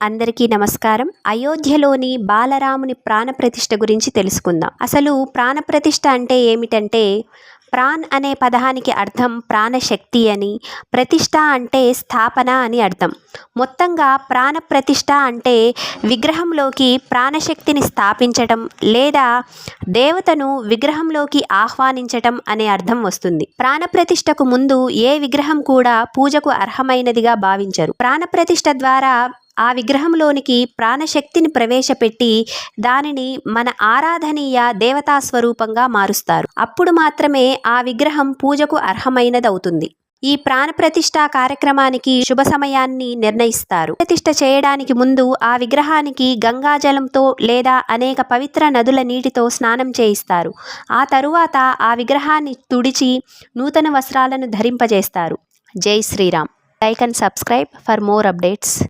అందరికీ నమస్కారం. అయోధ్యలోని బాలరాముని ప్రాణప్రతిష్ఠ గురించి తెలుసుకుందాం. అసలు ప్రాణప్రతిష్ఠ అంటే ఏమిటంటే ప్రాణ్ అనే పదానికి అర్థం ప్రాణశక్తి అని ప్రతిష్ఠ అంటే స్థాపన అని అర్థం. మొత్తంగా ప్రాణప్రతిష్ఠ అంటే విగ్రహంలోకి ప్రాణశక్తిని స్థాపించటం లేదా దేవతను విగ్రహంలోకి ఆహ్వానించటం అనే అర్థం వస్తుంది. ప్రాణప్రతిష్ఠకు ముందు ఏ విగ్రహం కూడా పూజకు అర్హమైనదిగా భావించరు. ప్రాణప్రతిష్ఠ ద్వారా ఆ విగ్రహంలోనికి ప్రాణశక్తిని ప్రవేశపెట్టి దానిని మన ఆరాధనీయ దేవతా స్వరూపంగా మారుస్తారు. అప్పుడు మాత్రమే ఆ విగ్రహం పూజకు అర్హమైనదవుతుంది. ఈ ప్రాణప్రతిష్ఠ కార్యక్రమానికి శుభ సమయాన్ని నిర్ణయిస్తారు. ప్రతిష్ఠ చేయడానికి ముందు ఆ విగ్రహానికి గంగాజలంతో లేదా అనేక పవిత్ర నదుల నీటితో స్నానం చేయిస్తారు. ఆ తరువాత ఆ విగ్రహాన్ని తుడిచి నూతన వస్త్రాలను ధరింపజేస్తారు. జై Sriram. Like and subscribe for more updates.